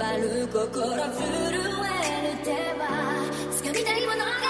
張る心震える手は掴みたいものが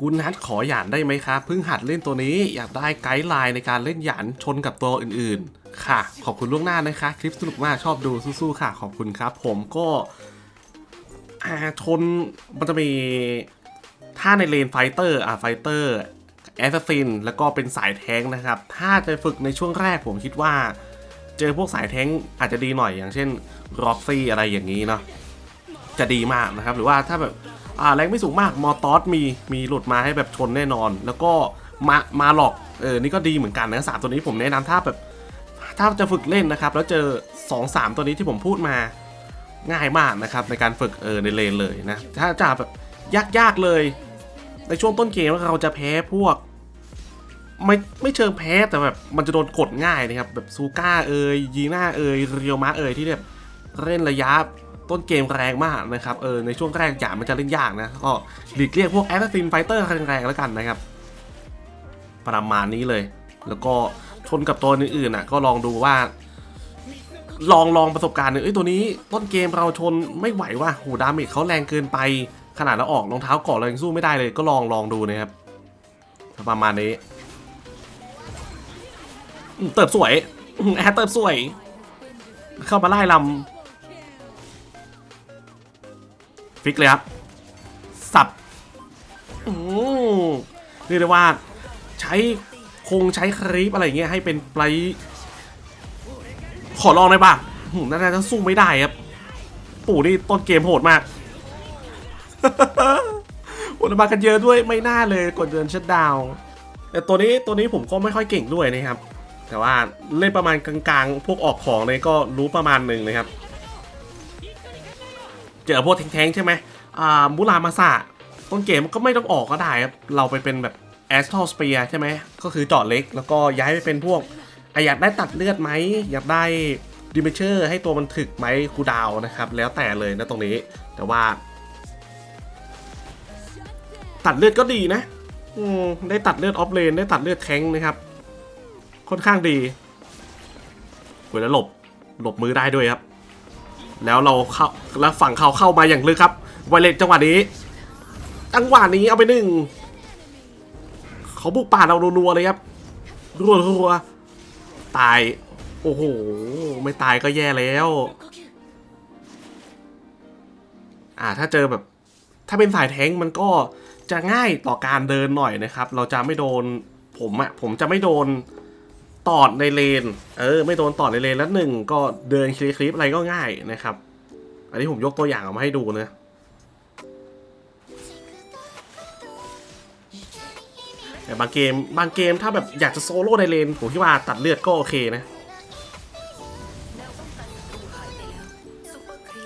คุณนัทขอหยานได้ไหมครับเพิ่งหัดเล่นตัวนี้อยากได้ไกด์ไลน์ในการเล่นหยานชนกับตัวอื่นๆ ค่ะ ขอบคุณล่วงหน้านะคะ คลิปสนุกมากชอบดูสู้ๆค่ะ ขอบคุณครับ ผมก็อ่าชนมันจะมีถ้าในเลนไฟเตอร์อ่าไฟเตอร์แอสซินแล้วก็เป็นสายแท้งนะครับ ถ้าจะฝึกในช่วงแรกผมคิดว่า เจอพวกสายแท้งอาจจะดีหน่อยอย่างเช่นร็อกซี่อะไรอย่างนี้เนาะจะดีมากนะครับ หรือว่าถ้าแบบ อ่าแรงไม่สูงมากมอตอสมีมีหลุดมาให้แบบชนแน่นอน แล้วก็มามาหลอกเออนี่ก็ดีเหมือนกันนะสามตัวนี้ผมแนะนำถ้าแบบถ้าจะฝึกเล่นนะครับ แล้วเจอ 2 3 ตัวนี้ที่ผมพูดมาง่ายมากนะครับ ในการฝึกเออในเลนเลยนะ ถ้าจะแบบยากๆเลย ในช่วงต้นเกมเราจะแพ้พวกไม่ไม่เชิงแพ้แต่แบบมันจะโดนกดง่ายนะครับ แบบซูก้าเอยยีน่าเอยเรียวมาเอยที่แบบเล่นระยะ ต้นเกมแรงมากนะครับเออในช่วงแรกหยามันจะเล่นยากนะก็หลีกเลี่ยงพวกแอสซินไฟเตอร์แรงๆแล้วกันนะครับ ประมาณนี้เลย แล้วก็ชนกับตัวอื่นๆอะก็ลองดูว่า ลองลองประสบการณ์หนึ่งเอ้ตัวนี้ต้นเกมเราชนไม่ไหวว่ะโหดาเมจเขาแรงเกินไป ขนาดเราออกรองเท้าเกาะเรายังสู้ไม่ได้เลยก็ลองลองดูนะครับประมาณนี้เติบสวยแอร์เติบสวย เข้ามาไล่ลำ ฟิกเลยครับสับอืมเรียกได้ว่าใช้คงใช้ครีปอะไรอย่างเงี้ยให้เป็นไลท์ขอลองได้ป่ะหืมน่าจะสู้ไม่ได้ครับ ปู่นี่ต้นเกมโหดมากโหดมากันเยอะด้วยไม่น่าเลยกดเดินชัดดาวแต่ตัวนี้ตัวนี้ผมก็ไม่ค่อยเก่งด้วยนะครับ แต่ว่าเล่นประมาณกลางๆ พวกออกของเลยก็รู้ประมาณหนึ่งนะครับ เจอพวกแทงๆใช่ไหมอ่ามูรามาซาต้นเกมก็ไม่ต้องออกก็ได้ครับ เราไปเป็นแบบแอสทอลสเปียใช่ไหม ก็คือเจาะเล็ก แล้วก็ย้ายไปเป็นพวกอะอยากได้ตัดเลือดไหม อยากได้ดิเมเชอร์ให้ตัวมันถึกไหมคูดาวนะครับ แล้วแต่เลยนะตรงนี้ แต่ว่า ตัดเลือดก็ดีนะได้ตัดเลือดออฟเลน ได้ตัดเลือดแทงนะครับ ค่อนข้างดีเวลาหลบ หลบมือได้ด้วยครับ แล้วเราเข้าแล้วฝั่งเขาเข้ามาอย่างลึกครับไวเลตจังหวะนี้ จังหวะนี้เอาไปหนึ่งเขาบุกป่าเรารัวๆเลยครับรัวๆตาย โอ้โห ไม่ตายก็แย่แล้ว อ่าถ้าเจอแบบ ถ้าเป็นสายแท้งมันก็จะง่ายต่อการเดินหน่อยนะครับ เราจะไม่โดนผมอะผมจะไม่โดน ตอดในเลน เออ ไม่โดนตอดในเลนแล้วหนึ่งก็เดินคลิปคลิปอะไรก็ง่ายนะครับ อันนี้ผมยกตัวอย่างออกมาให้ดูนะแต่บางเกมบางเกมถ้าแบบอยากจะโซโล่ในเลนผมคิดว่าตัดเลือดก็โอเคนะ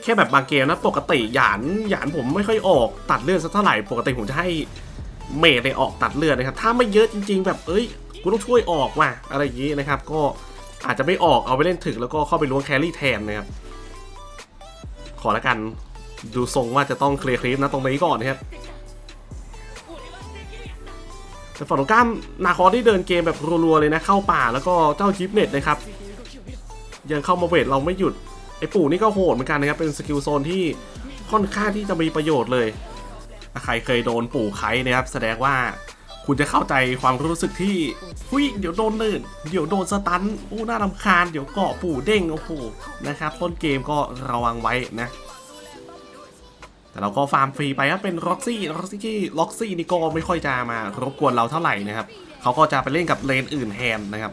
แค่แบบบางเกมนะปกติหยานหยานผมไม่ค่อยออกตัดเลือดสักเท่าไหร่ปกติผมจะให้เมดในออกตัดเลือดนะครับถ้าไม่เยอะจริง ๆ แบบเอ้ย กูต้องช่วยออกว่ะอะไรอย่างนี้นะครับ ก็อาจจะไม่ออกเอาไปเล่นถึกแล้วก็เข้าไปล้วงแครี่แทนนะครับ ขอละกันดูทรงว่าจะต้องเคลียร์คลิปนะตรงนี้ก่อนนะครับแต่ฝั่งตรงข้ามนาคอที่เดินเกมแบบรัวๆเลยนะ เข้าป่าแล้วก็เจ้าจิปเน็ตนะครับ ยังเข้ามาเวทเราไม่หยุด ไอ้ปู่นี่ก็โหดเหมือนกันนะครับ เป็นสกิลโซนที่ค่อนข้างที่จะมีประโยชน์เลย ใครเคยโดนปู่ไคนะครับ แสดงว่า คุณจะเข้าใจความรู้สึกที่หุยเดี๋ยวโดนเนินเดี๋ยวโดนสตันอู้น่ารำคาญเดี๋ยวเกาะปู่เด้งโอ้โหนะครับต้นเกมก็ระวังไว้นะแต่เราก็ฟาร์มฟรีไปครับเป็นล็อกซี่ล็อกซี่ล็อกซี่นี่ก็ไม่ค่อยจะมารบกวนเราเท่าไหร่นะครับเขาก็จะไปเล่นกับเลนอื่นแทนนะครับ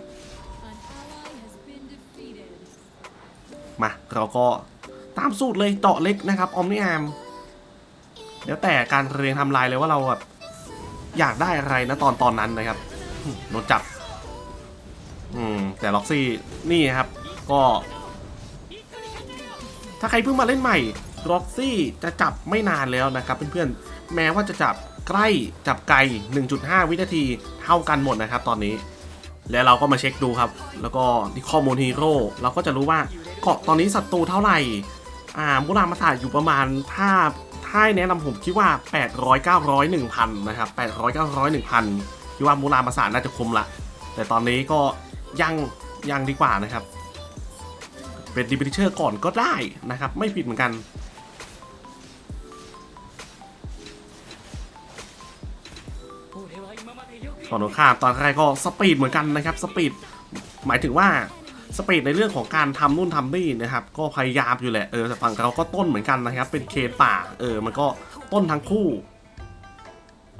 มาเราก็ตามสูตรเลยเจาะเล็กนะครับออมนิอามเดียวแต่การเรียงทำลายเลยว่าเราแบบ อยากได้อะไรนะตอนตอนนั้นนะครับโดนจับ อืม แต่ล็อกซี่นี่ครับ ก็ ถ้าใครเพิ่งมาเล่นใหม่ล็อกซี่จะจับไม่นานแล้วนะครับ เพื่อนๆ แม้ว่าจะจับใกล้จับไกล 1.5 วินาทีเท่ากันหมดนะครับ ตอนนี้ แล้วเราก็มาเช็คดูครับ แล้วก็ที่ข้อมูลฮีโร่เราก็จะรู้ว่าเกาะตอนนี้ศัตรูเท่าไหร่ อ่ามูรามาตาอยู่ประมาณถ้า ให้แนะนำผมคิดว่า 800 900 1000 นะครับ 800 900 1000 คิดว่ามูรามาสาน่าจะคุ้มละ แต่ตอนนี้ก็ยังยังดีกว่านะครับ เป็นดิบิเชอร์ก่อนก็ได้นะครับ ไม่ผิดเหมือนกันฝั่งตรงข้ามตอนแรกก็สปีดเหมือนกันนะครับ สปีด หมายถึงว่า สปีดในเรื่องของการทำนู่นทำนี่นะครับ ก็พยายามอยู่แหละเออแต่ฝั่งเราก็ต้นเหมือนกันนะครับ เป็นเคป่า เออ มันก็ต้นทั้งคู่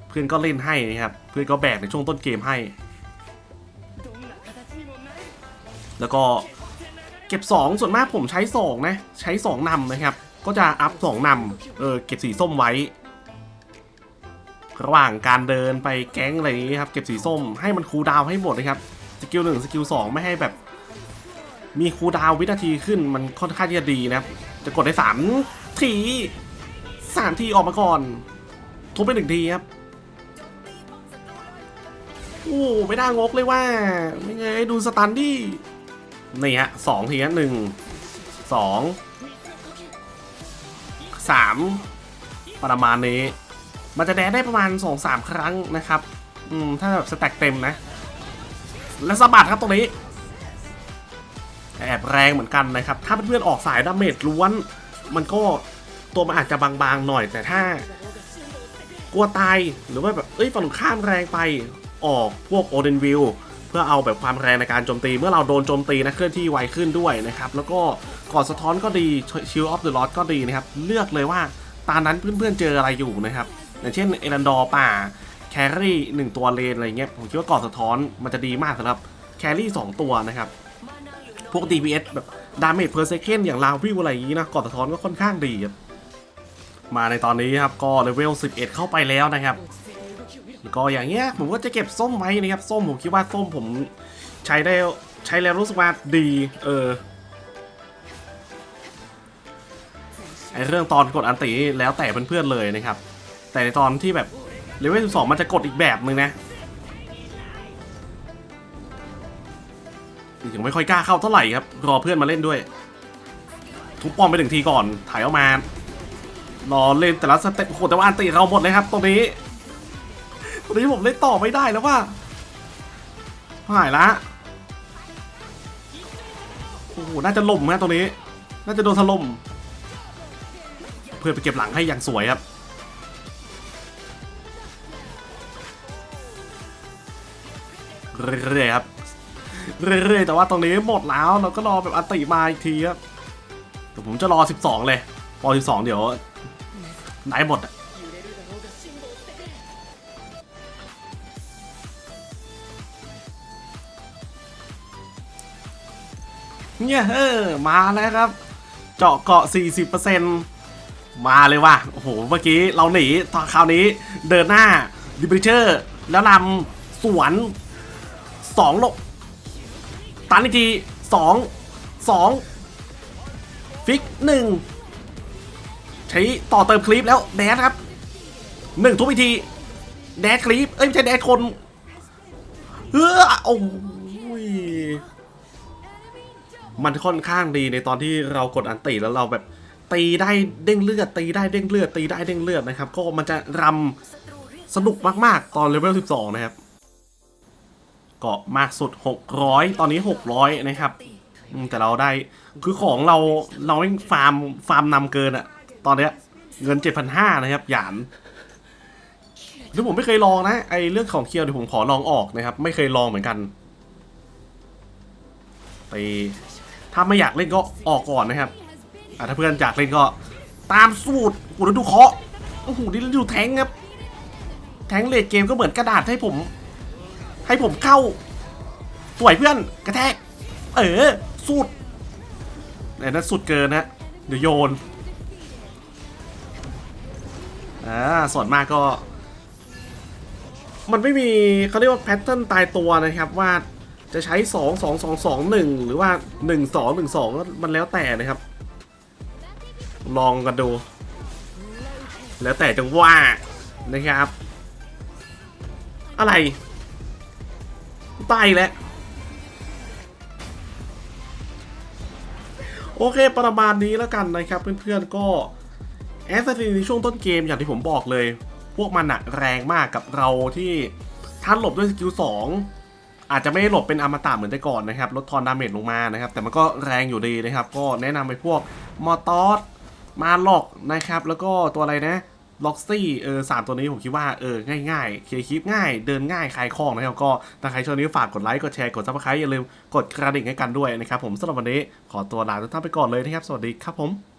เพื่อนก็เล่นให้นะครับ เพื่อนก็แบกในช่วงต้นเกมให้ แล้วก็เก็บ 2 ส่วนมากผมใช้ 2 นะ ใช้ 2นำนะครับ ก็จะอัพ2นำเออเก็บสีส้มไว้ระหว่างการเดินไปแก๊งอะไรนี้ครับ เก็บสีส้มให้มันคูลดาวให้หมดนะครับสกิลหนึ่งสกิลสองไม่ให้แบบ มีคูดาววินาทีขึ้นมันค่อนข้างที่จะดีนะครับ จะกดได้สามทีสามทีออกมาก่อน ทุบไปหนึ่งทีครับโอ้ไม่ได้งกเลยว่า ไม่ไงดูสตันดินี่ฮะสองทีฮะหนึ่งสองสามประมาณนี้ มันจะแดดได้ประมาณ2-3ครั้งนะครับ อืม ถ้าแบบสแต็กเต็มนะ และสะบัดครับตรงนี้ แอบแรงเหมือนกันนะครับ ถ้าเพื่อนๆออกสายดาเมจล้วน มันก็ตัวมันอาจจะบางๆหน่อย แต่ถ้ากลัวตายหรือว่าแบบเอ้ยฝั่งข้ามแรงไปออกพวกโอเดนวิลเพื่อเอาแบบความแรงในการโจมตี เมื่อเราโดนโจมตีนะเคลื่อนที่ไวขึ้นด้วยนะครับ แล้วก็กอดสะท้อนก็ดีชิลออฟเดอะลอสก็ดีนะครับ เลือกเลยว่าตานั้นเพื่อนๆเจออะไรอยู่นะครับอย่างเช่นเอรันดอร์ป่าแครี่หนึ่งตัวเลนอะไรเงี้ยผมคิดว่ากอดสะท้อนมันจะดีมากสำหรับแครี่สองตัวนะครับ พวก DPS แบบดาเมจเพอร์เซ n d อย่างลาวิวอะไรอย่างนี้นะกอดสะท้อนก็ค่อนข้างดีครับมาในตอนนี้ครับก็เลเวล 11 เข้าไปแล้วนะครับ ก็อย่างเงี้ยผมก็จะเก็บส้มไว้นะครับส้มผมคิดว่าส้มผมใช้ได้ใช้แล้วรู้สึกว่าดีเออไอเรื่องตอนกดอันตรีแล้วแต่เพื่อนๆเลยนะครับ แต่ในตอนที่แบบเลเวล 12 มันจะกดอีกแบบหนึ่งนะ ยังไม่ค่อยกล้าเข้าเท่าไหร่ครับ รอเพื่อนมาเล่นด้วย ทุบป้อมไปหนึ่งทีก่อน ถ่ายออกมา รอเล่นแต่ละสเต็ปโอ้โหแต่ว่าอันติเราหมดเลยครับ ตรงนี้ ตรงนี้ผมเล่นต่อไม่ได้แล้วว่าหายละโอ้โห น่าจะล่มฮะตรงนี้ น่าจะโดนถล่ม เพื่อไปเก็บหลังให้อย่างสวยครับ เรื่อยๆครับ เรื่อยๆ แต่ว่าตรงนี้หมดแล้วเราก็รอแบบอัติมาอีกทีครับแต่ผมจะรอ 12 เลยพอ12 เดี๋ยวได้หมดอะเนี่ยเออมาแล้วครับ เจาะเกาะ 40%มาเลยว่ะ โอ้โห เมื่อกี้เราหนีตอนคราวนี้เดินหน้าดิบริเชอร์ แล้วนำสวนสองลบ ตันอีกทีสองสองฟิกหนึ่งใช้ต่อเติมคลิปแล้วแดดครับหนึ่งทุบอีกที แดดคลิปเอ้ยไม่ใช่แดดคนเฮ้อโอ้ยมันค่อนข้างดีในตอนที่เรากดอันติแล้วเราแบบตีได้เด้งเลือด ตีได้เด้งเลือด ตีได้เด้งเลือดนะครับ ก็มันจะรำสนุกมากๆ ตอนเลเวล 12 นะครับ ก็มากสุด 600 ตอนนี้ 600 นะครับแต่เราได้คือของเราเราฟาร์มฟาร์มนำเกินอะตอนเนี้ยเงิน 7,500 นะครับ หยานหรือผมไม่เคยลองนะไอเรื่องของเคียวเดี๋ยวผมขอลองออกนะครับ ไม่เคยลองเหมือนกันไปถ้าไม่อยากเล่นก็ออกก่อนนะครับอะถ้าเพื่อนอยากเล่นก็ตามสูตรโอ้โหแล้วดูเคาะโอ้โหนี่ดูแทงครับ แทงเลดเกมก็เหมือนกระดาษให้ผม ให้ผมเข้า สวยเพื่อนกระแทก เออ สุดแต่นั้นสุดเกินนะเดี๋ยวโยนอ่าส่วนมากก็ มันไม่มีเขาเรียกว่าแพทเทิร์นตายตัวนะครับว่าจะใช้ 2 2 2 2 1 หรือว่า 1 2 1 2 มันแล้วแต่นะครับ ลองกันดู แล้วแต่จังว่านะครับ อะไร ตายแล้ว โอเคประมาณนี้แล้วกันนะครับ เพื่อนๆก็แอสซินในช่วงต้นเกมอย่างที่ผมบอกเลย พวกมันอะแรงมากกับเราที่ท่านหลบด้วยสกิล2อาจจะไม่ได้หลบเป็นอมตะเหมือนแต่ก่อนนะครับลดทอนดาเมจลงมานะครับ แต่มันก็แรงอยู่ดีนะครับ ก็แนะนำไปพวกมอตอสมาล็อกนะครับ แล้วก็ตัวอะไรนะ ล็อกซี่เออสามตัวนี้ผมคิดว่าเออง่ายๆเคลียร์คลิปง่ายเดินง่ายคลายคล่องนะครับก็ถ้าใครชอบนี้ฝากกดไลค์กดแชร์กดซับสไครต์อย่าลืมกดกระดิ่งให้กันด้วยนะครับผมสำหรับวันนี้ขอตัวลาทุกท่านไปก่อนเลยนะครับสวัสดีครับผม